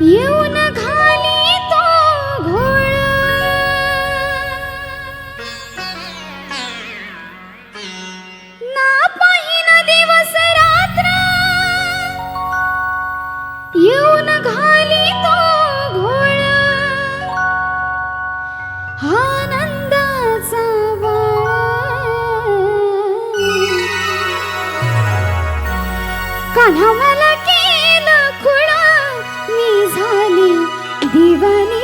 येऊन घाली तो घोळ ना पाहिना दिवस रात्र. येऊन घाली तो घोळ आनंदाचा मला ದಿವನ